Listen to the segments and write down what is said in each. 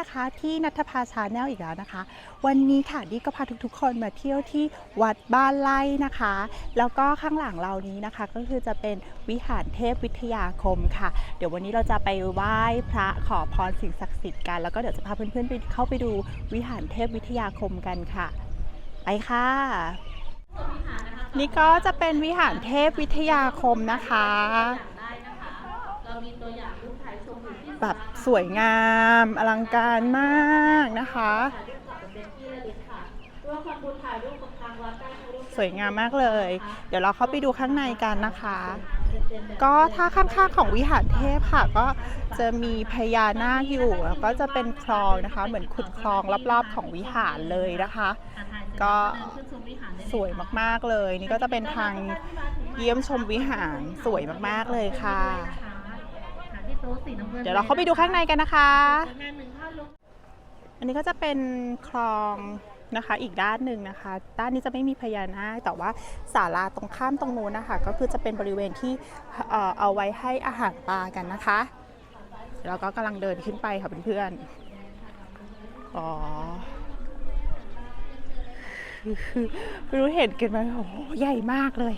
นะคะที่นัทภาชาแนลอีกแล้วนะคะ วันนี้ค่ะดีก็พาทุกๆ คนมาเที่ยวที่วัดบ้านไร่นะคะ แล้วก็ข้างหลังเรานี้นะคะ ก็คือจะเป็นวิหารเทพวิทยาคมค่ะ เดี๋ยววันนี้เราจะไปไหว้พระขอพรสิ่งศักดิ์สิทธิ์กันแล้วก็เดี๋ยวจะพาเพื่อนๆไปเข้าไปดูวิหารเทพวิทยาคมกันค่ะ ไปค่ะนี่ก็จะเป็นวิหารเทพวิทยาคมนะคะได้นะคะเรามีตัวอย่างรูปถ่ายชมอยู่ที่ แบบสวยงามอลังการมากนะคะ สวยงามมากเลย เดี๋ยวเราเข้าไปดูข้างในกันนะคะ ก็ถ้าข้างๆของวิหารเทพค่ะ ก็จะมีพญานาคอยู่แล้วก็จะเป็นคลองนะคะ เหมือนขุดคลองรอบๆของวิหารเลยนะคะ ก็สวยมากๆเลย นี่ก็จะเป็นทางเยี่ยมชมวิหารสวยมากๆเลยค่ะ เดี๋ยวเราเข้าไปดูข้างในกันนะคะอันนี้ก็จะเป็นคลองนะคะ อีกด้านหนึ่งนะคะ ด้านนี้จะไม่มีพญานาคแต่ว่าศาลาตรงข้ามตรงนู้นนะคะ ก็คือจะเป็นบริเวณที่เอ่อเอาไว้ให้อาหารปลากันนะคะเดี๋ยวเราก็กำลังเดินขึ้นไปค่ะเพื่อนๆอ๋อคือไม่รู้เห็นกันไหมโอ้โหใหญ่มากเลย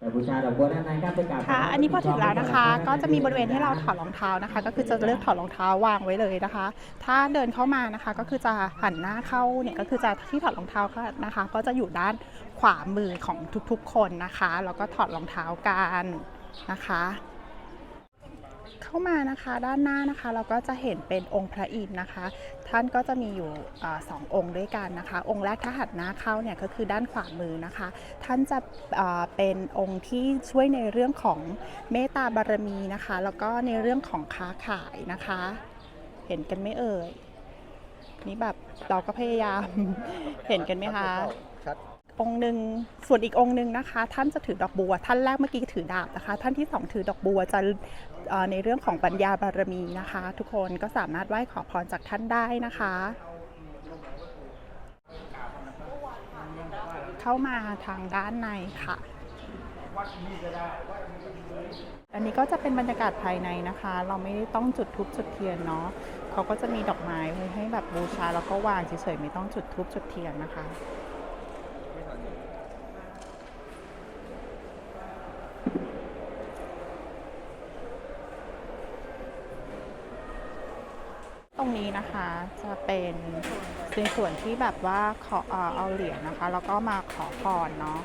แต่บูชาดอกบัวด้านในครับเป็นการค่ะ อันนี้พอถึงแล้วนะคะ ก็จะมีบริเวณให้เราถอดรองเท้านะคะ ก็คือจะเลือกถอดรองเท้าวางไว้เลยนะคะ ถ้าเดินเข้ามานะคะ ก็คือจะหันหน้าเข้าเนี่ยก็คือจะที่ถอดรองเท้าก็นะคะ ก็จะอยู่ด้านขวามือของทุกๆคนนะคะ แล้วก็ถอดรองเท้ากันนะคะ เข้ามานะคะด้านหน้านะคะ เราก็จะเห็นเป็นองค์พระอินทร์นะคะ ท่านก็จะมีอยู่อสององค์ด้วยกันนะคะ องค์แรกถ้าหันหน้าเข้าเนี่ยก็คือด้านขวามือนะคะ ท่านจะเป็นองค์ที่ช่วยในเรื่องของเมตตาบารมีนะคะ แล้วก็ในเรื่องของค้าขายนะคะ เห็นกันไหมเอ่ยนี่แบบเราก็พยายามเห็นกันไหมคะ องค์หนึ่งส่วนอีกองค์หนึ่งนะคะ ท่านจะถือดอกบัว ท่านแรกเมื่อกี้ถือดาบนะคะ ท่านที่สองถือดอกบัวจะในเรื่องของปัญญาบารมีนะคะ ทุกคนก็สามารถไหว้ขอพรจากท่านได้นะคะ เข้ามาทางด้านในค่ะอันนี้ก็จะเป็นบรรยากาศภายในนะคะ เราไม่ได้ต้องจุดธูปจุดเทียนเนาะเขาก็จะมีดอกไม้ไว้ให้แบบบูชาแล้วก็วางเฉยๆไม่ต้องจุดธูปจุดเทียนนะคะ รงนี้นะคะจะเป็นในส่วนที่แบบว่าขอเอาเหรียญนะคะ แล้วก็มาขอพรเนาะ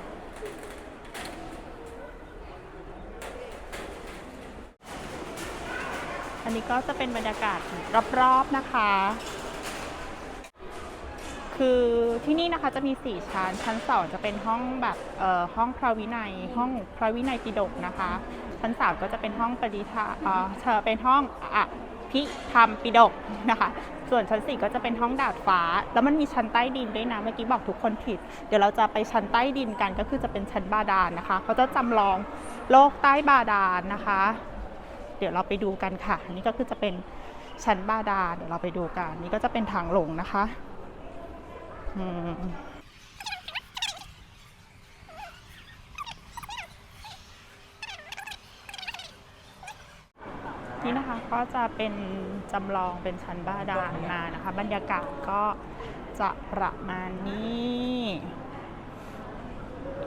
อันนี้ก็จะเป็นบรรยากาศรอบๆนะคะ คือที่นี่นะคะจะมี 4 ชั้น ชั้นสองจะเป็นห้องแบบเอ่อห้องพระวินัย ห้องพระวินัยปิฎกนะคะ ชั้นสามก็จะเป็นห้องปริธาเอ่อเธอเป็นห้องอ ภิธรรมปิฎกนะคะ ส่วนชั้นสี่ก็จะเป็นห้องดาดฟ้า แล้วมันมีชั้นใต้ดินด้วยนะ เมื่อกี้บอกทุกคนผิด เดี๋ยวเราจะไปชั้นใต้ดินกันก็คือจะเป็นชั้นบาดาลนะคะ เขาจะจำลองโลกใต้บาดาลนะคะ เดี๋ยวเราไปดูกันค่ะ นี่ก็คือจะเป็นชั้นบาดาลเดี๋ยวเราไปดูกัน นี่ก็จะเป็นทางลงนะคะ อืม นี่นะคะก็จะเป็นจำลองเป็นชั้นบ้าดาลมานะคะ บรรยากาศก็จะประมาณนี้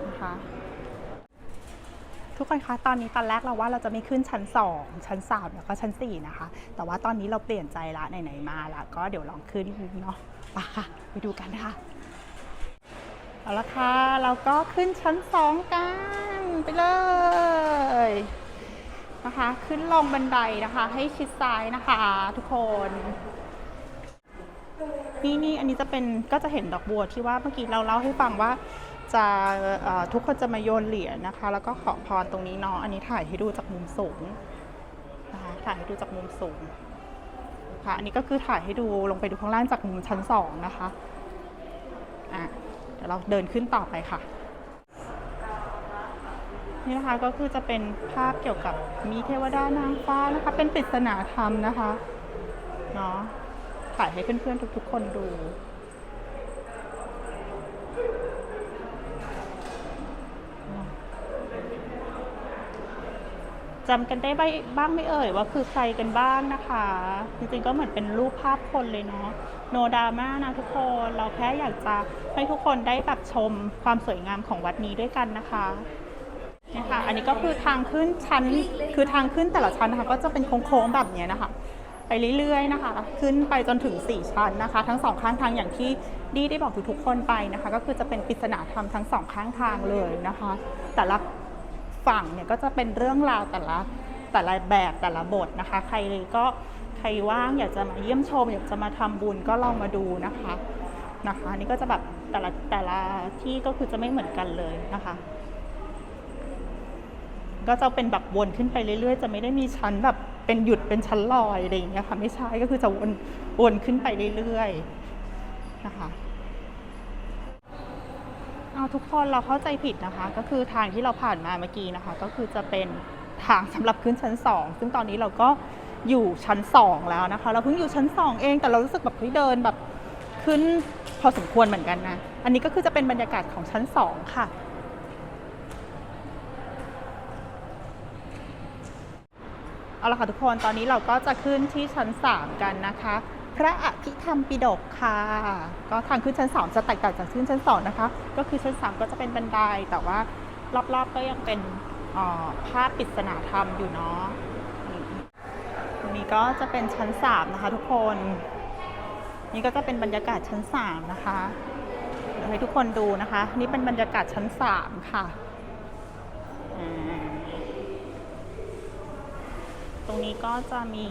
นะคะทุกคนคะ ตอนนี้ตอนแรกเราว่าเราจะไม่ขึ้นชั้น 2 ชั้น 3 แล้วก็ชั้น 4 นะคะ แต่ว่าตอนนี้เราเปลี่ยนใจละไหนๆมาละก็เดี๋ยวลองขึ้นเนาะไปค่ะ ไปดูกันนะคะเอาละค่ะ เราก็ขึ้นชั้น 2 กัน ไปเลย นะคะ ขึ้นลงบันไดนะคะ ให้ชิดซ้ายนะคะ ทุกคน นี่นี่อันนี้จะเป็นก็จะเห็นดอกบัวที่ว่าเมื่อกี้เราเล่าให้ฟังว่าจะทุกคนจะมาโยนเหรียญนะคะ แล้วก็ขอพรตรงนี้เนาะอันนี้ถ่ายให้ดูจากมุมสูงนะคะถ่ายให้ดูจากมุมสูงค่ะอันนี้ก็คือถ่ายให้ดูลงไปดูข้างล่างจากมุมชั้นสองนะคะอะเดี๋ยวเราเดินขึ้นต่อไปค่ะ นี่นะคะก็คือจะเป็นภาพเกี่ยวกับมีเทวดานางฟ้านะคะ เป็นปริศนาธรรมนะคะเนาะถ่ายให้เพื่อนๆทุก ๆ คนดูจำกันได้บ้างไม่เอ่ยว่าคือใครกันบ้างนะคะ จริงๆก็เหมือนเป็นรูปภาพคนเลยเนาะโนดาม่านะทุกคนเราแค่อยากจะให้ทุกคนได้แบบชมความสวยงามของวัดนี้ด้วยกันนะคะ นะคะอันนี้ก็คือทางขึ้นชั้นคือทางขึ้นแต่ละชั้นนะคะก็จะเป็นโค้งๆแบบนี้นะคะ ไปเรื่อยๆนะคะ ขึ้นไปจนถึง 4 ชั้นนะคะ ทั้งสองข้างทางอย่างที่ดีได้บอกทุกๆคนไปนะคะ ก็คือจะเป็นปริศนาธรรมทั้งสองข้างทางเลยนะคะ แต่ละฝั่งเนี่ยก็จะเป็นเรื่องราวแต่ละแต่ละแบบแต่ละบทนะคะ ใครก็ใครว่างอยากจะมาเยี่ยมชมอยากจะมาทำบุญก็ลองมาดูนะคะนะคะนี่ก็จะแบบแต่ละแต่ละที่ก็คือจะไม่เหมือนกันเลยนะคะ ก็จะเป็นแบบวนขึ้นไปเรื่อยๆ จะไม่ได้มีชั้นแบบเป็นหยุดเป็นชั้นลอยอะไรอย่างเงี้ยค่ะไม่ใช่ก็คือจะวนวนขึ้นไปเรื่อยๆนะคะเอาทุกคนเราเข้าใจผิดนะคะ ก็คือทางที่เราผ่านมาเมื่อกี้นะคะ ก็คือจะเป็นทางสำหรับขึ้นชั้น 2 ซึ่งตอนนี้เราก็อยู่ชั้น 2 แล้วนะคะ เราเพิ่งอยู่ชั้น 2 เองแต่เรารู้สึกแบบเฮ้ยเดินแบบขึ้นพอสมควรเหมือนกันนะ อันนี้ก็คือจะเป็นบรรยากาศของชั้น 2 ค่ะ เอาละค่ะทุกคนตอนนี้เราก็จะขึ้นที่ชั้น 3 กันนะคะ พระอภิธรรมปิฎกค่ะ ก็ทางขึ้นชั้น2จะแตกต่างจากขึ้นชั้น 2 นะคะ ก็คือชั้น 3 ก็จะเป็นบันไดแต่ว่ารอบๆก็ยังเป็นภาพปริศนาธรรมอยู่เนาะนี่ตรงนี้ก็จะเป็นชั้น 3 นะคะทุกคน นี่ก็จะเป็นบรรยากาศชั้น 3 นะคะให้ทุกคนดูนะคะ นี่เป็นบรรยากาศชั้น 3 ค่ะอ่า ตรงนี้ก็จะมี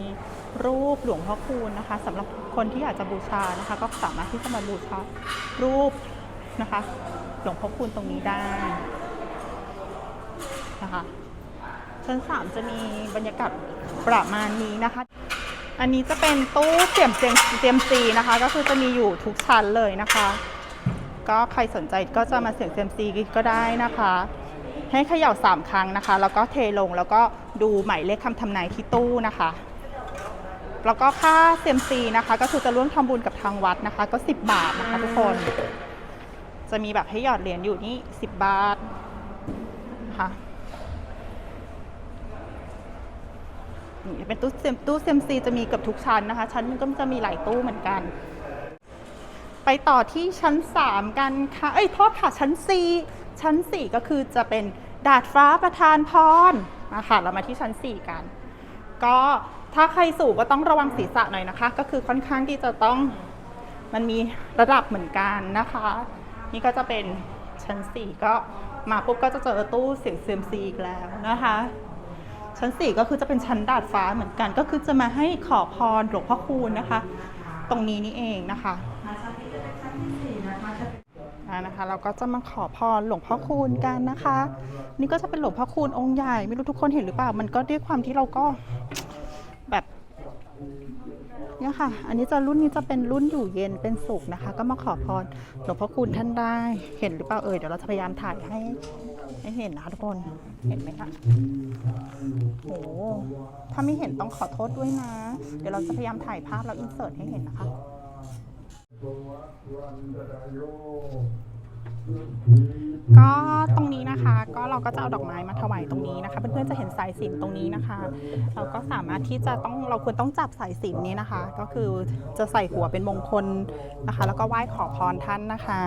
รูปหลวงพ่อคูณนะคะสำหรับคนที่อยากจะบูชานะคะ ก็สามารถที่จะมาบูชารูปนะคะ หลวงพ่อคูณตรงนี้ได้นะคะชั้นสามจะมีบรรยากาศประมาณนี้นะคะ อันนี้จะเป็นตู้เสี่ยมเซียมเซียมซีนะคะ ก็คือจะมีอยู่ทุกชั้นเลยนะคะ ก็ใครสนใจก็จะมาเสี่ยงเซียมซีก็ได้นะคะ ให้เขย่าสามครั้งนะคะ แล้วก็เทลงแล้วก็ดูหมายเลขคำทำนายที่ตู้นะคะ แล้วก็ค่าเซยมซีนะคะ ก็คือจะร่วมทำบุญกับทางวัดนะคะ ก็ 10 บาทนะคะทุกคน จะมีแบบให้หยอดเหรียญอยู่นี่ 10 บาทค่ะนี่เป็นตู้เซยมตู้เซยมซีจะมีเกือบทุกชั้นนะคะ ชั้นนึงก็จะมีหลายตู้เหมือนกัน ไปต่อที่ชั้น 3 กันค่ะ เอ้ยโทษค่ะชั้น 4 ชั้น 4 ก็คือจะเป็นดาดฟ้าประธานพรมาค่ะเรามาที่ชั้น 4 กัน ก็ถ้าใครสูงก็ต้องระวังศีรษะหน่อยนะคะ ก็คือค่อนข้างที่จะต้องมันมีระดับเหมือนกันนะคะ นี่ก็จะเป็นชั้น 4 ก็มาปุ๊บก็จะเจอตู้เสียงเซียมซีอีกแล้วนะคะ ชั้น 4 ก็คือจะเป็นชั้นดาดฟ้าเหมือนกัน ก็คือจะมาให้ขอพรหลวงพ่อคูณนะคะ ตรงนี้นี่เองนะคะ อ่านะคะ เราก็จะมาขอพรหลวงพ่อคูณกันนะคะ นี่ก็จะเป็นหลวงพ่อคูณองค์ใหญ่ไม่รู้ทุกคนเห็นหรือเปล่า มันก็ด้วยความที่เราก็แบบเนี่ยค่ะ อันนี้จะรุ่นนี้จะเป็นรุ่นอยู่เย็นเป็นสุขนะคะ ก็มาขอพรหลวงพ่อคูณท่านได้เห็นหรือเปล่าเอ่ยเดี๋ยวเราจะพยายามถ่ายให้ให้เห็นนะคะทุกคนเห็นไหมคะโอ้ถ้าไม่เห็นต้องขอโทษด้วยนะ เดี๋ยวเราจะพยายามถ่ายภาพแล้วอินเสิร์ตให้เห็นนะคะ ก็ตรงนี้นะคะก็เราก็จะเอาดอกไม้มาถวายตรงนี้นะคะ เพื่อนๆจะเห็นสายสิญจนตรงนี้นะคะ เราก็สามารถที่จะต้องเราควรต้องจับสายสิญจนนี้นะคะ ก็คือจะใส่หัวเป็นมงคลนะคะ แล้วก็ไหว้ขอพรท่านนะคะ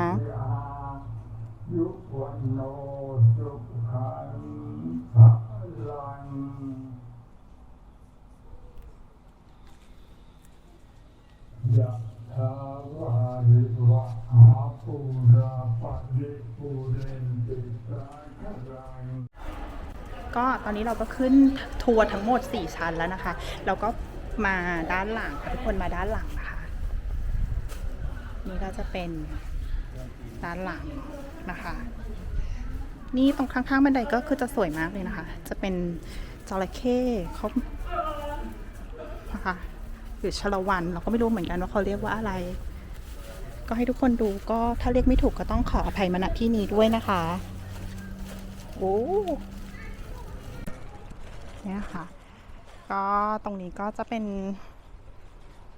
ยะ ถาวาริวะหาปูราปริปูเรนติสาครังก็ตอนนี้เราก็ขึ้นทัวร์ทั้งหมด 4 ชั้นแล้วนะคะแล้วก็มาด้านหลังค่ะทุกคนมาด้านหลังนะคะ นี่ก็จะเป็นด้านหลังนะคะ นี่ตรงข้างๆบันไดก็คือจะสวยมากเลยนะคะ จะเป็นจระเข้เขานะคะ รือชลวัน เราก็ไม่รู้เหมือนกันว่าเขาเรียกว่าอะไร ก็ให้ทุกคนดูก็ถ้าเรียกไม่ถูกก็ต้องขออภัยมาณที่นี้ด้วยนะคะโอ้เนี่ยค่ะ ก็ตรงนี้ก็จะเป็น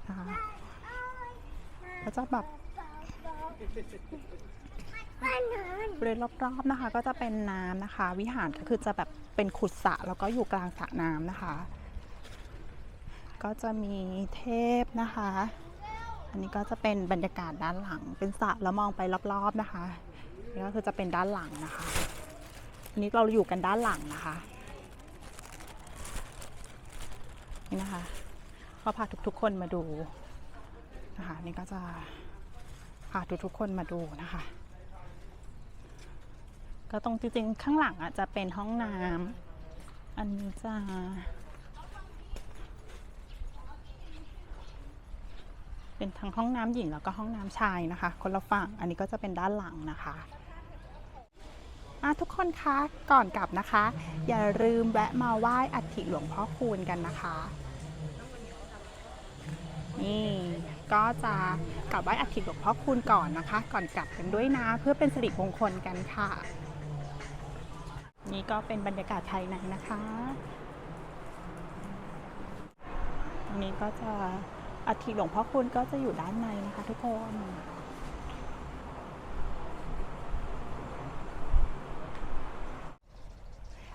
นะคะก็จะแบบบริเวณรอบๆนะคะ ก็จะเป็นน้ำนะคะ วิหารก็คือจะแบบเป็นขุดสระแล้วก็อยู่กลางสระน้ำนะคะ ก็จะมีเทพนะคะ อันนี้ก็จะเป็นบรรยากาศด้านหลัง เป็นสระแล้วมองไปรอบๆนะคะนี่ก็คือจะเป็นด้านหลังนะคะ อันนี้เราอยู่กันด้านหลังนะคะ นี่นะคะก็พาทุกๆคนมาดูนะคะนี่ก็จะพาทุกๆคนมาดูนะคะ ก็ตรงจริงๆข้างหลังอะจะเป็นห้องน้ำอันนี้จะ เป็นทั้งห้องน้ำหญิงแล้วก็ห้องน้ำชายนะคะ คนละฝั่งอันนี้ก็จะเป็นด้านหลังนะคะะทุกคนคะก่อนกลับนะคะ อย่าลืมแวะมาไหว้อัฐิหลวงพ่อคูณกันนะคะนี่ก็จะกลับไหว้อัฐิหลวงพ่อคูณก่อนนะคะ ก่อนกลับกันด้วยนะ เพื่อเป็นสิริมงคลกันค่ะ นี่ก็เป็นบรรยากาศภายในนะคะนนี้ก็จะ อัฐิหลวงพ่อคุณก็จะอยู่ด้านในนะคะทุกคน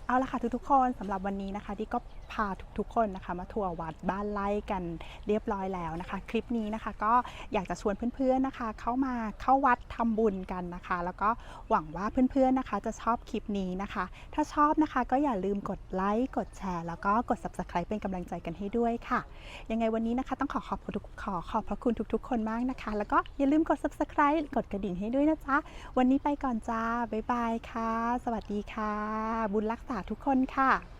เอาละค่ะทุกๆคนสำหรับวันนี้นะคะที่ก็ พาทุกๆคนนะคะมาทัวร์วัดบ้านไร่กันเรียบร้อยแล้วนะคะ คลิปนี้นะคะก็อยากจะชวนเพื่อนๆนะคะ เข้ามาเข้าวัดทำบุญกันนะคะ แล้วก็หวังว่าเพื่อนๆนะคะ จะชอบคลิปนี้นะคะ ถ้าชอบนะคะก็อย่าลืมกดไลค์กดแชร์ แล้วก็กด subscribe เป็นกำลังใจกันให้ด้วยค่ะ ยังไงวันนี้นะคะ ต้องขอขอบคุณทุกขอขอบพระคุณทุกๆ คนมากนะคะ แล้วก็อย่าลืมกด subscribe กดกระดิ่งให้ด้วยนะจ๊ะวันนี้ไปก่อนจ้าบ๊ายบายค่ะ สวัสดีค่ะ บุญรักษาทุกคนค่ะ